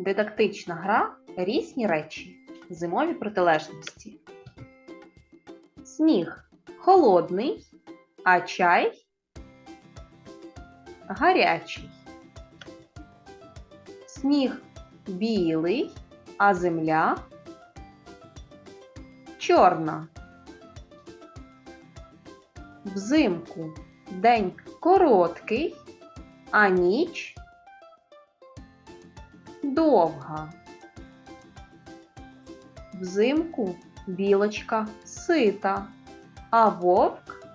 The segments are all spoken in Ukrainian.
Дидактична гра різні речі. Зимові протилежності. Сніг холодний, а чай гарячий. Сніг білий, а земля чорна. Взимку день короткий, а ніч довга. Взимку білочка сита, а вовк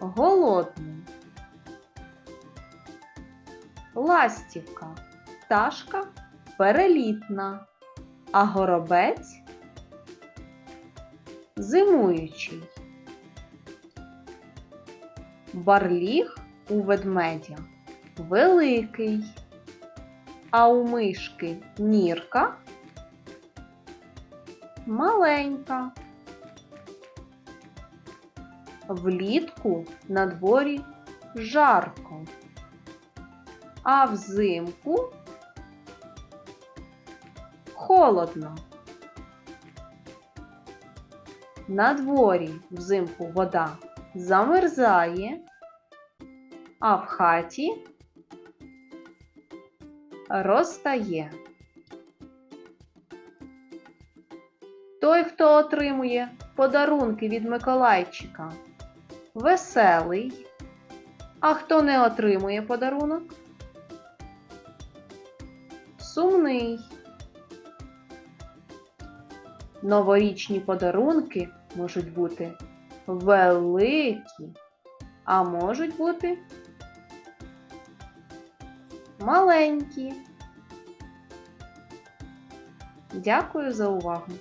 голодний. Ластівка пташка перелітна, а горобець зимуючий. Барліг у ведмедя великий, а у мишки нірка маленька. Влітку на дворі жарко, а взимку холодно. На дворі взимку вода замерзає, а в хаті розтає. Той, хто отримує подарунки від Миколайчика, веселий, а хто не отримує подарунок, сумний. Новорічні подарунки можуть бути великі, а можуть бути маленькі. Дякую за увагу!